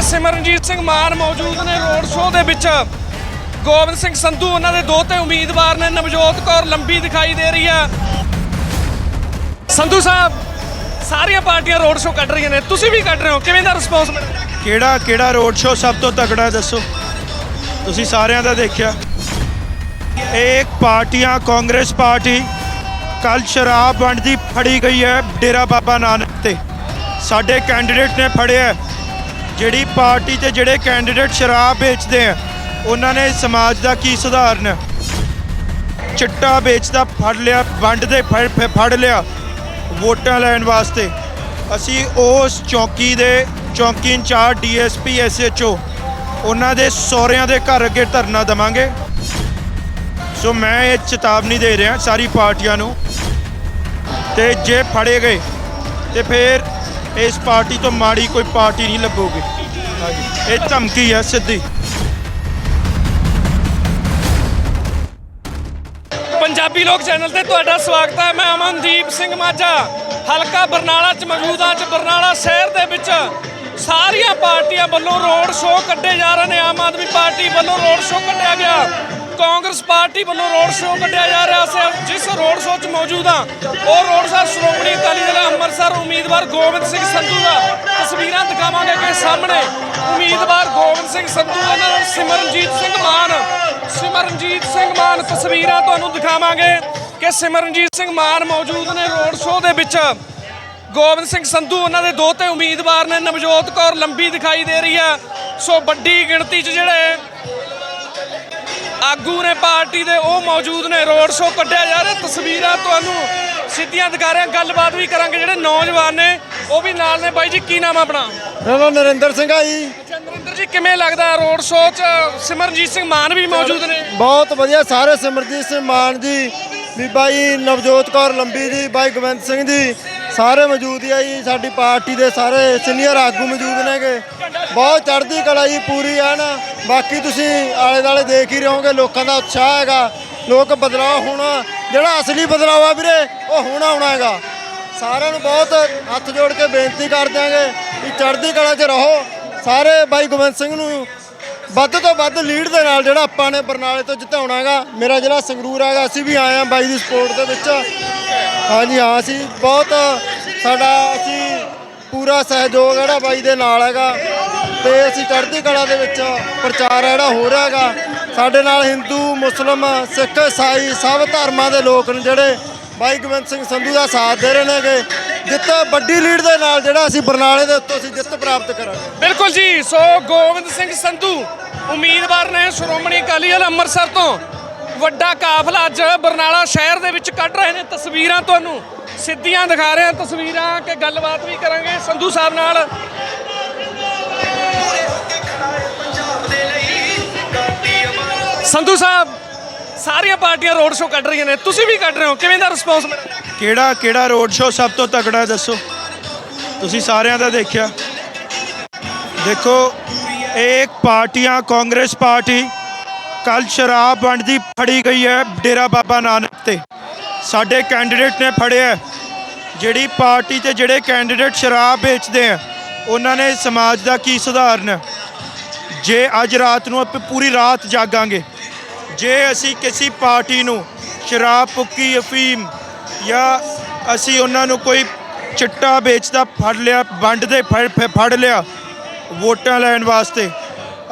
ਕਿ ਸਿਮਰਨਜੀਤ ਸਿੰਘ ਮਾਨ ਮੌਜੂਦ ਨੇ ਰੋਡ ਸ਼ੋਅ ਦੇ ਵਿੱਚ, ਗੋਬਿੰਦ ਸਿੰਘ ਸੰਧੂ ਉਹਨਾਂ ਦੇ ਦੋ ਤੇ ਉਮੀਦਵਾਰ ਨੇ ਨਵਜੋਤ ਕੌਰ ਲੰਬੀ ਦਿਖਾਈ ਦੇ ਰਹੀ ਆ ਸੰਧੂ ਸਾਹਿਬ, ਸਾਰੀਆਂ ਪਾਰਟੀਆਂ ਰੋਡ ਸ਼ੋਅ ਕੱਢ ਰਹੀਆਂ ਨੇ, ਤੁਸੀਂ ਵੀ ਕੱਢ ਰਹੇ ਹੋ, ਕਿਵੇਂ ਦਾ ਰਿਸਪੌਂਸ ਮਿਲ ਰਿਹਾ ਕਿਹੜਾ ਕਿਹੜਾ ਰੋਡ ਸ਼ੋਅ ਸਭ ਤੋਂ ਤਕੜਾ ਦੱਸੋ? ਤੁਸੀਂ ਸਾਰਿਆਂ ਦਾ ਦੇਖਿਆ। ਇੱਕ ਪਾਰਟੀਆਂ, ਕਾਂਗਰਸ ਪਾਰਟੀ ਕੱਲ ਸ਼ਰਾਬ ਵੰਡਦੀ ਫੜੀ ਗਈ ਹੈ ਡੇਰਾ ਬਾਬਾ ਨਾਨਕ ਤੇ। ਸਾਡੇ ਕੈਂਡੀਡੇਟ ਨੇ ਫੜਿਆ ਜਿਹੜੀ ਪਾਰਟੀ ਤੇ ਜਿਹੜੇ ਕੈਂਡੀਡੇਟ ਸ਼ਰਾਬ ਵੇਚਦੇ ਆ, ਉਹਨਾਂ ਨੇ ਸਮਾਜ ਦਾ ਕੀ ਸੁਧਾਰਨਾ? ਚਿੱਟਾ ਵੇਚਦਾ, ਫੜ ਲਿਆ ਵੰਡਦੇ ਫੜ, ਫ- ਫੜ ਲਿਆ ਵੋਟਾਂ ਲੈਣ ਵਾਸਤੇ। ਅਸੀਂ ਉਸ ਚੌਕੀ ਦੇ, ਚੌਕੀ ਇੰਚਾਰਜ ਡੀਐਸਪੀ, ਐਸਐਚਓ, ਉਹਨਾਂ ਦੇ ਸਹੁਰਿਆਂ ਦੇ ਘਰ ਅੱਗੇ ਧਰਨਾ ਦਵਾਂਗੇ। ਸੋ ਮੈਂ ਇਹ ਚੇਤਾਵਨੀ ਦੇ ਰਿਹਾ ਸਾਰੀ ਪਾਰਟੀਆਂ ਨੂੰ। ਤੇ ਜੇ ਫੜੇ ਗਏ, ਤੇ ਫਿਰ ਇਸ ਪਾਰਟੀ ਤੋਂ ਮਾੜੀ ਕੋਈ ਪਾਰਟੀ ਨਹੀਂ ਲੱਗੋਗੀ ਹਾਂਜੀ। ਇਹ ਧਮਕੀ ਹੈ ਸਿੱਧੀ। ਪੰਜਾਬੀ ਲੋਕ ਚੈਨਲ ਤੇ ਤੁਹਾਡਾ ਸਵਾਗਤ ਹੈ। ਮੈਂ ਅਮਨਦੀਪ ਸਿੰਘ ਮਾਝਾ। ਹਲਕਾ ਬਰਨਾਲਾ ਚ ਮੌਜੂਦ ਹਾਂ। ਚ ਬਰਨਾਲਾ ਸ਼ਹਿਰ ਦੇ ਵਿੱਚ ਸਾਰੀਆਂ ਪਾਰਟੀਆਂ ਵੱਲੋਂ ਰੋਡ ਸ਼ੋਅ ਕੱਢੇ ਜਾ ਰਹੇ ਨੇ। ਆਮ ਆਦਮੀ ਪਾਰਟੀ ਵੱਲੋਂ ਰੋਡ ਸ਼ੋਅ ਕੱਢਿਆ ਗਿਆ। ਕਾਂਗਰਸ ਪਾਰਟੀ ਵੱਲੋਂ ਰੋਡ ਸ਼ੋਅ ਕੱਢਿਆ ਜਾ ਰਿਹਾ ਸੀ। ਜਿਸ ਰੋਡ ਸ਼ੋਅ 'ਚ ਮੌਜੂਦ ਹਾਂ ਉਹ ਰੋਡ ਸ਼ੋਅ ਸ਼੍ਰੋਮਣੀ ਅਕਾਲੀ ਦਲ ਅੰਮ੍ਰਿਤਸਰ ਉਮੀਦਵਾਰ ਗੋਬਿੰਦ ਸਿੰਘ ਸੰਧੂ ਦਾ। ਤਸਵੀਰਾਂ ਦਿਖਾਵਾਂਗੇ ਕਿ ਸਾਹਮਣੇ। ਉਮੀਦਵਾਰ ਗੋਬਿੰਦ ਸਿੰਘ ਸੰਧੂ, ਇਹਨਾਂ ਨਾਲ ਸਿਮਰਨਜੀਤ ਸਿੰਘ ਮਾਨ। ਸਿਮਰਨਜੀਤ ਸਿੰਘ ਮਾਨ, ਤਸਵੀਰਾਂ ਤੁਹਾਨੂੰ ਦਿਖਾਵਾਂਗੇ ਕਿ ਸਿਮਰਨਜੀਤ ਸਿੰਘ ਮਾਨ ਮੌਜੂਦ ਨੇ ਰੋਡ ਸ਼ੋਅ ਦੇ ਵਿੱਚ। ਗੋਬਿੰਦ ਸਿੰਘ ਸੰਧੂ, ਉਹਨਾਂ ਦੇ ਦੋ ਤੇ ਉਮੀਦਵਾਰ ਨੇ ਨਵਜੋਤ ਕੌਰ ਲੰਬੀ ਦਿਖਾਈ ਦੇ ਰਹੀ ਹੈ। ਸੋ ਵੱਡੀ ਗਿਣਤੀ 'ਚ ਜਿਹੜੇ ਆਗੂ ਨੇ ਪਾਰਟੀ ਦੇ ਉਹ ਮੌਜੂਦ ਨੇ ਰੋਡ ਸ਼ੋਅ ਕੱਢਿਆ ਜਾ ਰਿਹਾ। ਤਸਵੀਰਾਂ ਤੁਹਾਨੂੰ ਸਿੱਧੀਆਂ ਦਿਖਾ ਰਹੇ ਗੱਲਬਾਤ ਵੀ ਕਰਾਂਗੇ। ਜਿਹੜੇ ਨੌਜਵਾਨ ਨੇ ਉਹ ਵੀ ਨਾਲ ਨੇ। ਬਾਈ ਜੀ ਕੀ ਨਾਮ ਆਪਣਾ? ਮੇਰਾ ਨਾਮ ਨਰਿੰਦਰ ਸਿੰਘ ਆ ਜੀ। ਅੱਛਾ ਨਰਿੰਦਰ ਜੀ ਕਿਵੇਂ ਲੱਗਦਾ ਰੋਡ ਸ਼ੋਅ 'ਚ? ਸਿਮਰਨਜੀਤ ਸਿੰਘ ਮਾਨ ਵੀ ਮੌਜੂਦ ਨੇ। ਬਹੁਤ ਵਧੀਆ ਸਾਰੇ ਸਿਮਰਜੀਤ ਸਿੰਘ ਮਾਨ ਜੀ ਵੀ ਬਾਈ ਨਵਜੋਤ ਕੌਰ ਲੰਬੀ ਜੀ ਬਾਈ ਗੋਬਿੰਦ ਸਿੰਘ ਜੀ ਸਾਰੇ ਮੌਜੂਦ ਹੀ ਆ ਜੀ, ਸਾਡੀ ਪਾਰਟੀ ਦੇ ਸਾਰੇ ਸੀਨੀਅਰ ਆਗੂ ਮੌਜੂਦ ਨੇਗੇ ਬਹੁਤ ਚੜ੍ਹਦੀ ਕਲਾ ਜੀ ਪੂਰੀ ਆ ਨਾ। ਬਾਕੀ ਤੁਸੀਂ ਆਲੇ ਦਾਲੇ ਦੇਖ ਹੀ ਰਹੋਗੇ ਲੋਕਾਂ ਦਾ ਉਤਸ਼ਾਹ ਹੈਗਾ। ਲੋਕ ਬਦਲਾਅ ਹੋਣਾ, ਜਿਹੜਾ ਅਸਲੀ ਬਦਲਾਅ ਆ ਵੀਰੇ, ਉਹ ਹੁਣ ਆਉਣਾ ਹੈਗਾ। ਸਾਰਿਆਂ ਨੂੰ ਬਹੁਤ ਹੱਥ ਜੋੜ ਕੇ ਬੇਨਤੀ ਕਰ ਦਿਆਂਗੇ ਕਿ ਚੜ੍ਹਦੀ ਕਲਾ 'ਚ ਰਹੋ। ਸਾਰੇ ਬਾਈ ਗੋਬਿੰਦ ਸਿੰਘ ਨੂੰ ਵੱਧ ਤੋਂ ਵੱਧ ਲੀਡ ਦੇ ਨਾਲ ਜਿਹੜਾ ਆਪਾਂ ਨੇ ਬਰਨਾਲੇ ਤੋਂ ਜਿਤਾਉਣਾ ਹੈਗਾ। ਮੇਰਾ ਜਿਹੜਾ ਸੰਗਰੂਰ ਹੈਗਾ, ਅਸੀਂ ਵੀ ਆਏ ਆ ਬਾਈ ਦੀ ਸਪੋਰਟ ਦੇ ਵਿੱਚ। ਹਾਂਜੀ, ਹਾਂ, ਅਸੀਂ ਬਹੁਤ ਸਾਡਾ ਅਸੀਂ ਪੂਰਾ ਸਹਿਯੋਗ ਜਿਹੜਾ ਬਾਈ ਦੇ ਨਾਲ ਹੈਗਾ ਤੇ ਅਸੀਂ ਚੜ੍ਹਦੀ ਕਲਾ ਦੇ ਵਿੱਚ ਪ੍ਰਚਾਰ ਜਿਹੜਾ ਹੋ ਰਿਹਾ ਹੈਗਾ। ਸਾਡੇ ਨਾਲ ਹਿੰਦੂ, ਮੁਸਲਮ, ਸਿੱਖ ਈਸਾਈ ਸਭ ਧਰਮਾਂ ਦੇ ਲੋਕ ਨੇ ਜਿਹੜੇ ਬਾਈ ਗੋਬਿੰਦ ਸਿੰਘ ਸੰਧੂ ਦਾ ਸਾਥ ਦੇ ਰਹੇ ਨੇਗੇ। ਜਿੱਤ ਵੱਡੀ ਲੀਡ ਦੇ ਨਾਲ ਜਿਹੜਾ ਅਸੀਂ ਬਰਨਾਲੇ ਦੇ ਉੱਤੋਂ ਅਸੀਂ ਜਿੱਤ ਪ੍ਰਾਪਤ ਕਰਾਂਗੇ। ਬਿਲਕੁਲ ਜੀ, ਸੋ ਗੋਬਿੰਦ ਸਿੰਘ ਸੰਧੂ, ਉਮੀਦਵਾਰ ਨੇ ਸ਼੍ਰੋਮਣੀ ਅਕਾਲੀ ਦਲ ਅੰਮ੍ਰਿਤਸਰ ਤੋਂ। ਵੱਡਾ ਕਾਫਲਾ ਅੱਜ ਬਰਨਾਲਾ ਸ਼ਹਿਰ ਦੇ ਵਿੱਚ ਕੱਢ ਰਹੇ ਨੇ ਤਸਵੀਰਾਂ ਤੁਹਾਨੂੰ। ਸਿੱਧੀਆਂ ਦਿਖਾ ਰਹੇ ਹਾਂ ਤਸਵੀਰਾਂ ਕਿ ਗੱਲਬਾਤ ਵੀ ਕਰਾਂਗੇ ਸੰਧੂ ਸਾਹਿਬ ਨਾਲ। ਸੰਧੂ ਸਾਹਿਬ, ਸਾਰੀਆਂ ਪਾਰਟੀਆਂ ਰੋਡ ਸ਼ੋਅ ਕੱਢ ਰਹੀਆਂ ਨੇ। ਤੁਸੀਂ ਵੀ ਕੱਢ ਰਹੇ ਹੋ। ਕਿਵੇਂ ਦਾ ਰਿਸਪੌਂਸ ਮਿਲ ਕਿਹੜਾ ਕਿਹੜਾ ਰੋਡ ਸ਼ੋਅ ਸਭ ਤੋਂ ਤਕੜਾ ਹੈ ਦੱਸੋ। ਤੁਸੀਂ ਸਾਰਿਆਂ ਦਾ ਦੇਖਿਆ। ਦੇਖੋ ਇੱਕ ਪਾਰਟੀਆਂ ਕਾਂਗਰਸ ਪਾਰਟੀ। ਕੱਲ ਸ਼ਰਾਬ ਵੰਡਦੀ ਫੜੀ ਗਈ ਹੈ ਡੇਰਾ ਬਾਬਾ ਨਾਨਕ ਤੇ। ਸਾਡੇ ਕੈਂਡੀਡੇਟ ਨੇ ਫੜਿਆ ਜਿਹੜੀ ਪਾਰਟੀ ਤੇ ਜਿਹੜੇ ਕੈਂਡੀਡੇਟ ਸ਼ਰਾਬ ਵੇਚਦੇ ਆ, ਉਹਨਾਂ ਨੇ ਸਮਾਜ ਦਾ ਕੀ ਸੁਧਾਰਨਾ ਜੇ ਅੱਜ ਰਾਤ ਨੂੰ ਆਪਾਂ ਪੂਰੀ ਰਾਤ ਜਾਗਾਂਗੇ, ਜੇ ਅਸੀਂ ਕਿਸੇ ਪਾਰਟੀ ਨੂੰ ਸ਼ਰਾਬ ਪੁੱਕੀ ਅਫੀਮ ਜਾਂ ਅਸੀਂ ਉਹਨਾਂ ਨੂੰ ਕੋਈ ਚਿੱਟਾ ਵੇਚਦਾ, ਫੜ ਲਿਆ, ਵੰਡਦੇ, ਫੜ ਫ- ਫੜ ਲਿਆ ਵੋਟਾਂ ਲੈਣ ਵਾਸਤੇ,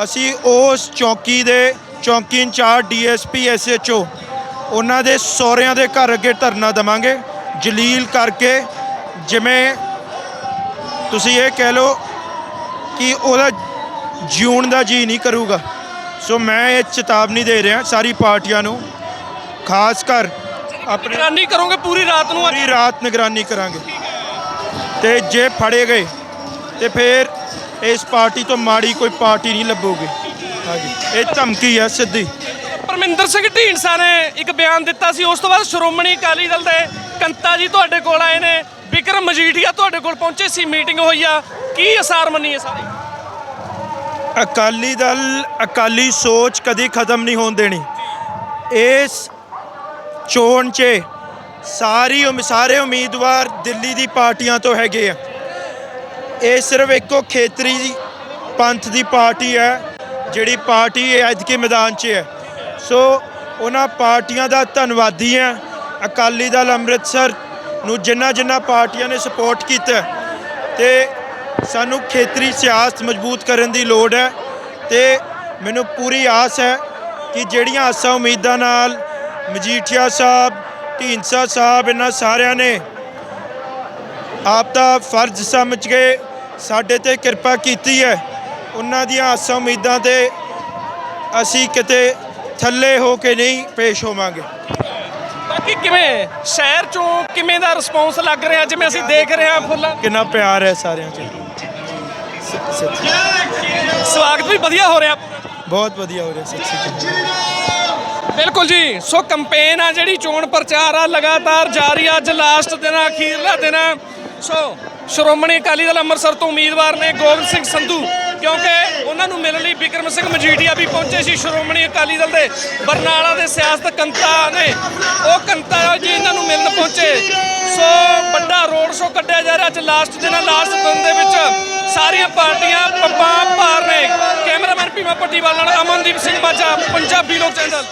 ਅਸੀਂ ਉਸ ਚੌਕੀ ਦੇ ਚੌਕੀ ਇੰਚਾਰਜ ਡੀਐਸਪੀ ਐਸਐਚਓ ਉਹਨਾਂ ਦੇ ਸਹੁਰਿਆਂ ਦੇ ਘਰ ਅੱਗੇ ਧਰਨਾ ਦਵਾਂਗੇ। ਜਲੀਲ ਕਰਕੇ ਜਿਵੇਂ ਤੁਸੀਂ ਇਹ ਕਹਿ ਲਓ ਕਿ ਉਹਦਾ ਜਿਉਣ ਦਾ ਜੀ ਨਹੀਂ ਕਰੂਗਾ। ਸੋ ਮੈਂ ਇਹ ਚੇਤਾਵਨੀ ਦੇ ਰਿਹਾ ਸਾਰੀ ਪਾਰਟੀਆਂ ਨੂੰ ਖਾਸ ਕਰ ਆਪਣੇ ਨਿਗਰਾਨੀ ਕਰੋਗੇ ਪੂਰੀ ਰਾਤ ਨੂੰ ਪੂਰੀ ਰਾਤ ਨਿਗਰਾਨੀ ਕਰਾਂਗੇ। ਤੇ ਜੇ ਫੜੇ ਗਏ ਤੇ ਫਿਰ ਇਸ ਪਾਰਟੀ ਤੋਂ ਮਾੜੀ ਕੋਈ ਪਾਰਟੀ ਨਹੀਂ ਲੱਗੋਗੀ ਹਾਂਜੀ। ਇਹ ਧਮਕੀ ਹੈ ਸਿੱਧੀ। ਪਰਮਿੰਦਰ ਸਿੰਘ ਢੀਂਡਸਾ ਨੇ ਇੱਕ ਬਿਆਨ ਦਿੱਤਾ ਸੀ। ਉਸ ਤੋਂ ਬਾਅਦ ਸ਼੍ਰੋਮਣੀ ਅਕਾਲੀ ਦਲ ਦੇ ਕੰਤਾ ਜੀ ਤੁਹਾਡੇ ਕੋਲ ਆਏ ਨੇ। ਵਿਕਰਮ ਮਜੀਠੀਆ ਤੁਹਾਡੇ ਕੋਲ ਪਹੁੰਚੇ ਸੀ। ਮੀਟਿੰਗ ਹੋਈ ਆ। ਕੀ ਅਸਾਰ ਮੰਨੀ ਹੈ ਸਾਰੀ? ਅਕਾਲੀ ਦਲ ਅਕਾਲੀ ਸੋਚ ਕਦੀ ਖਤਮ ਨਹੀਂ ਹੋਣ ਦੇਣੀ। ਇਸ ਚੋਣ 'ਚ ਸਾਰੀ ਸਾਰੇ ਉਮੀਦਵਾਰ ਦਿੱਲੀ ਦੀ ਪਾਰਟੀਆਂ ਤੋਂ ਹੈਗੇ ਆ। ਇਹ ਸਿਰਫ ਇੱਕੋ ਖੇਤਰੀ ਪੰਥ ਦੀ ਪਾਰਟੀ ਹੈ। ਜਿਹੜੀ ਪਾਰਟੀ ਅੱਜ ਕੇ ਮੈਦਾਨ 'ਚ ਹੈ। ਸੋ ਉਹਨਾਂ ਪਾਰਟੀਆਂ ਦਾ ਧੰਨਵਾਦੀ ਹਾਂ। ਅਕਾਲੀ ਦਲ ਅੰਮ੍ਰਿਤਸਰ ਨੂੰ ਜਿੰਨਾ ਜਿੰਨਾ ਪਾਰਟੀਆਂ ਨੇ ਸਪੋਰਟ ਕੀਤਾ ਤੇ ਸਾਨੂੰ ਖੇਤਰੀ ਸਿਆਸਤ ਮਜ਼ਬੂਤ ਕਰਨ ਦੀ ਲੋੜ ਹੈ ਤੇ ਮੈਨੂੰ ਪੂਰੀ ਆਸ ਹੈ ਕਿ ਜਿਹੜੀਆਂ ਆਸਾਂ ਉਮੀਦਾਂ ਨਾਲ ਮਜੀਠੀਆ ਸਾਹਿਬ, ਢੀਂਡਸਾ ਸਾਹਿਬ, ਇਹਨਾਂ ਸਾਰਿਆਂ ਨੇ ਆਪ ਦਾ ਫਰਜ਼ ਸਮਝ ਕੇ ਸਾਡੇ ਤੇ ਕਿਰਪਾ ਕੀਤੀ ਹੈ। ਉਹਨਾਂ ਦੀਆਂ ਆਸਾਂ ਉਮੀਦਾਂ ਤੇ ਅਸੀਂ ਕਿਤੇ ਥੱਲੇ ਹੋ ਕੇ ਨਹੀਂ ਪੇਸ਼ ਹੋਵਾਂਗੇ। ਬਾਕੀ ਕਿਵੇਂ ਸ਼ਹਿਰ ਚੋਂ ਕਿਵੇਂ ਦਾ ਰਿਸਪੌਂਸ ਲੱਗ ਰਿਹਾ? ਜਿਵੇਂ ਅਸੀਂ ਦੇਖ ਰਹੇ ਹਾਂ ਫੁੱਲਾਂ। ਕਿੰਨਾ ਪਿਆਰ ਹੈ ਸਾਰਿਆਂ 'ਚ। ਸਵਾਗਤ ਵੀ ਵਧੀਆ ਹੋ ਰਿਹਾ। ਬਹੁਤ ਵਧੀਆ ਹੋ ਰਿਹਾ ਸੱਚੀ ਬਿਲਕੁਲ ਜੀ। ਸੋ ਕੰਪੇਨ ਆ ਜਿਹੜੀ ਚੋਣ ਪ੍ਰਚਾਰ ਆ ਲਗਾਤਾਰ ਜਾਰੀ ਆ। ਅੱਜ ਲਾਸਟ ਦਿਨ ਆ, ਅਖੀਰਲਾ ਦਿਨ ਆ। ਸੋ ਸ਼੍ਰੋਮਣੀ ਅਕਾਲੀ ਦਲ ਅੰਮ੍ਰਿਤਸਰ ਤੋਂ ਉਮੀਦਵਾਰ ਨੇ ਗੋਬਿੰਦ ਸਿੰਘ ਸੰਧੂ। ਕਿਉਂਕਿ ਉਹਨਾਂ ਨੂੰ ਮਿਲਣ ਲਈ ਵਿਕਰਮ ਸਿੰਘ ਮਜੀਠੀਆ ਵੀ ਪਹੁੰਚੇ ਸੀ ਸ਼੍ਰੋਮਣੀ ਅਕਾਲੀ ਦਲ ਦੇ, ਬਰਨਾਲਾ ਦੇ ਸਿਆਸਤ ਕੰਤਾ ਨੇ। ਉਹ ਕੰਤਾ ਜੀ, ਇਹਨਾਂ ਨੂੰ ਮਿਲਣ ਪਹੁੰਚੇ। ਸੋ ਵੱਡਾ ਰੋਡ ਸ਼ੋਅ ਕੱਢਿਆ ਜਾ ਰਿਹਾ ਅੱਜ ਲਾਸਟ ਦਿਨ ਆ ਲਾਸਟ ਦਿਨ ਦੇ ਵਿੱਚ ਸਾਰੀਆਂ ਪਾਰਟੀਆਂ ਪੱਪਾਂ ਭਾਰ ਨੇ। ਕੈਮਰਾਮੈਨ ਭੀਮਾ ਪੱਟੀਵਾਲ ਨਾਲ ਅਮਨਦੀਪ ਸਿੰਘ ਮਾਝਾ ਪੰਜਾਬੀ ਲੋਕ ਚੈਨਲ।